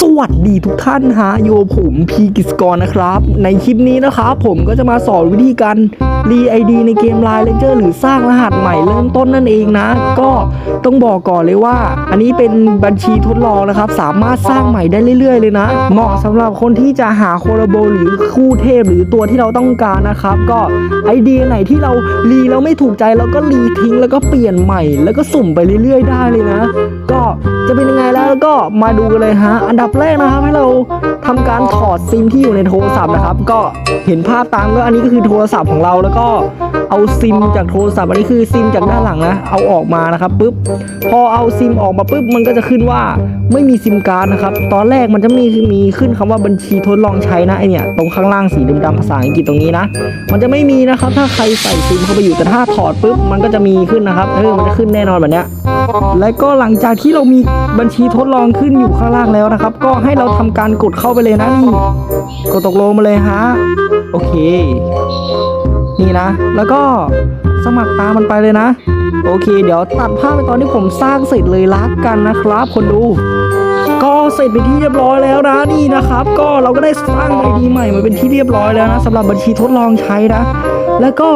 สวัสดีทุกท่านฮะโยผมพีกิสกรนะครับ ในคลิปนี้นะครับผมก็จะมาสอนวิธีการรีไอดีในเกม Line Ranger หรือสร้างรหัสใหม่เริ่มต้นนั่นเองนะ ก็ต้องบอกก่อนเลยว่า อันนี้เป็นบัญชีทดลองนะครับ สามารถสร้างใหม่ได้เรื่อยๆ เลยนะ เหมาะสำหรับคนที่จะหาโคลาโบหรือคู่เทพหรือตัวที่เราต้องการนะครับ ก็ไอเดียไหนที่เรารีแล้วไม่ถูกใจเราก็รีทิ้งแล้วก็เปลี่ยนใหม่ แล้วก็สุ่มไปเรื่อย ๆ ได้เลยนะ ก็ จะเป็นยังไงแล้วก็มาดูกันเลยฮะ อันดับแรกนะครับ ให้เราทำการถอดซิมที่อยู่ในโทรศัพท์นะครับ ก็เห็นภาพตามก็อันนี้ก็คือโทรศัพท์ของเราแล้วก็เอาซิมจากโทรศัพท์อันนี้คือซิมจากด้านหลังนะ เอาออกมานะครับปุ๊บพอเอาซิมออกมาปุ๊บมันก็จะขึ้นว่าไม่มีซิมการ์ดนะครับ ตอนแรกมันจะมีมีขึ้นคำว่าบัญชีทดลองใช้นะไอเนี่ยตรงข้างล่างสีดำๆภาษาอังกฤษตรงนี้นะ มันจะไม่มีนะครับ ถ้าใครใส่ซิมเข้าไปอยู่แต่ถ้าถอดปุ๊บมันก็จะมีขึ้นนะครับเออมันจะขึ้นแน่นอนแบบเนี้ยและก็หลังจากที่เรามีบัญชีทดลองขึ้นอยู่ข้างล่างแล้วนะครับ ก็ให้เราทำการกดเข้าไปเลยนะนี่กดตกลงมาเลยฮะโอเค นี่นะ แล้วก็สมัครตามมันไปเลยนะ โอเค เดี๋ยวตัดภาพไปตอนที่ผมสร้างเสร็จเลยละกันนะครับ คนดูก็เสร็จไปที่เรียบร้อยแล้วนะนี่นะครับ ก็เราก็ได้สร้างไอดีใหม่มาเป็นที่เรียบร้อยแล้วนะสำหรับบัญชีทดลองใช้นะ แล้วก็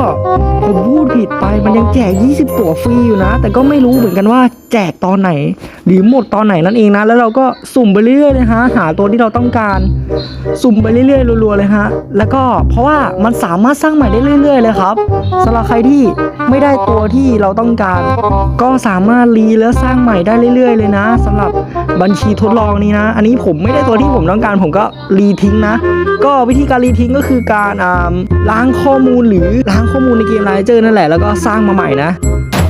ผมพูดผิดไปมันยังแจก 20 ตั๋วฟรีอยู่นะ แต่ก็ไม่รู้เหมือนกันว่า แจกตอนไหน หรือหมดตอนไหนนั่นเองนะ แล้วเราก็สุ่มไปเรื่อยๆเลยฮะ หาตัวที่เราต้องการ สุ่มไปเรื่อยๆรัวๆเลยฮะ แล้วก็เพราะว่ามันสามารถสร้างใหม่ได้เรื่อย ๆ เลยครับสำหรับใครที่ไม่ได้ตัวที่เราต้องการ ก็สามารถรีแล้วสร้างใหม่ได้เรื่อย ๆ เลยนะสำหรับบัญชีทดลองนี้นะ อันนี้ผมไม่ได้ตัวที่ผมต้องการ ผมก็รีทิ้งนะ ก็วิธีการรีทิ้งก็คือการอ่าล้างข้อมูลหรือล้างข้อมูลในเกมไลเจอร์นั่นแหละแล้วก็สร้างมาใหม่นะ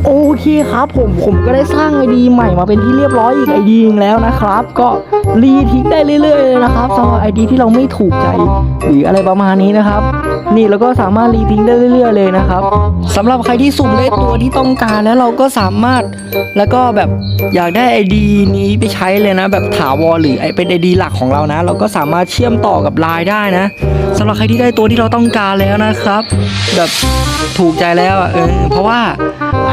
โอ เคครับผมผมก็ได้สร้างไอดีใหม่มาเป็นที่เรียบร้อยอีกไอดีนึงแล้วนะครับ ก็รีทิ้งได้เรื่อยๆเลยนะครับสำหรับไอดีที่เราไม่ถูกใจหรืออะไรประมาณนี้นะครับ นี่เราก็สามารถรีทิ้งได้เรื่อยๆเลยนะครับสำหรับใครที่สุ่มได้ตัวที่ต้องการแล้วเราก็สามารถแล้วก็แบบอยากได้ไอดีนี้ไปใช้เลยนะ แบบถาวรหรือไอเป็นไอดีหลักของเรานะ เราก็สามารถเชื่อมต่อกับไลน์ได้นะสำหรับใครที่ได้ตัวที่เราต้องการแล้วนะครับ แบบถูกใจแล้วเออเพราะว่า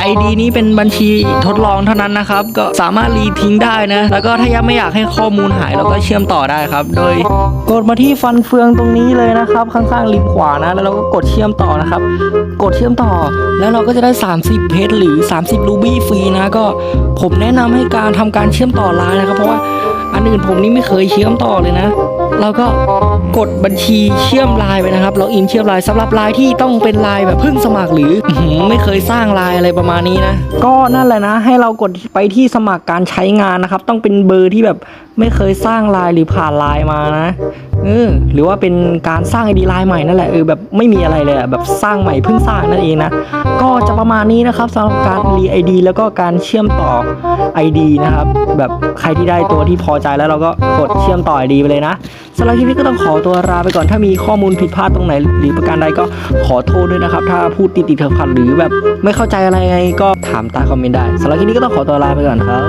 ID นี้เป็นบัญชีทดลองเท่านั้นนะครับ ก็สามารถรีทิ้งได้นะ แล้วก็ถ้ายังไม่อยากให้ข้อมูลหายเราก็เชื่อมต่อได้ครับ โดยกดมาที่ฟันเฟืองตรงนี้เลยนะครับ ข้างๆริมขวานะ แล้วเราก็กดเชื่อมต่อนะครับ กดเชื่อมต่อ แล้วเราก็จะได้ 30 เพชรหรือ 30 รูบี้ฟรีนะ ก็ผมแนะนำให้การทำการเชื่อมต่อไลน์นะครับ เพราะว่าอันอื่นผมนี่ไม่เคยเชื่อมต่อเลยนะ เราก็กดบัญชีเชื่อมไลน์ไปนะครับเราอินเชื่อมไลน์สำหรับไลน์ที่ต้องเป็นไลน์แบบเพิ่งสมัครหรือไม่เคยสร้างไลน์อะไรประมาณนี้นะ ก็นั่นแหละนะ ให้เรากดไปที่สมัครการใช้งานนะครับ ต้องเป็นเบอร์ที่แบบไม่เคยสร้างไลน์หรือผ่านไลน์มานะ เออหรือว่าเป็นการสร้างไอดีไลน์ใหม่นั่นแหละเออแบบไม่มีอะไรเลยแบบสร้างใหม่เพิ่งสร้างนั่นเองนะก็จะประมาณนี้นะครับสำหรับการรีไอดีแล้วก็การเชื่อมต่อ ID นะครับ แบบใครที่ได้ตัวที่พอใจแล้วเราก็กดเชื่อมต่อ ID ไปเลยนะสำหรับคลิปนี้ก็ต้องขอตัวลาไปก่อนถ้ามีข้อมูลผิดพลาดตรงไหน หรือประการใดก็ขอโทษด้วยนะครับ ถ้าพูดติดติดๆขัดหรือแบบไม่เข้าใจอะไรไงก็ถามใต้คอมเมนต์ได้สำหรับคลิปนี้ก็ต้องขอตัวลาไปก่อนครับ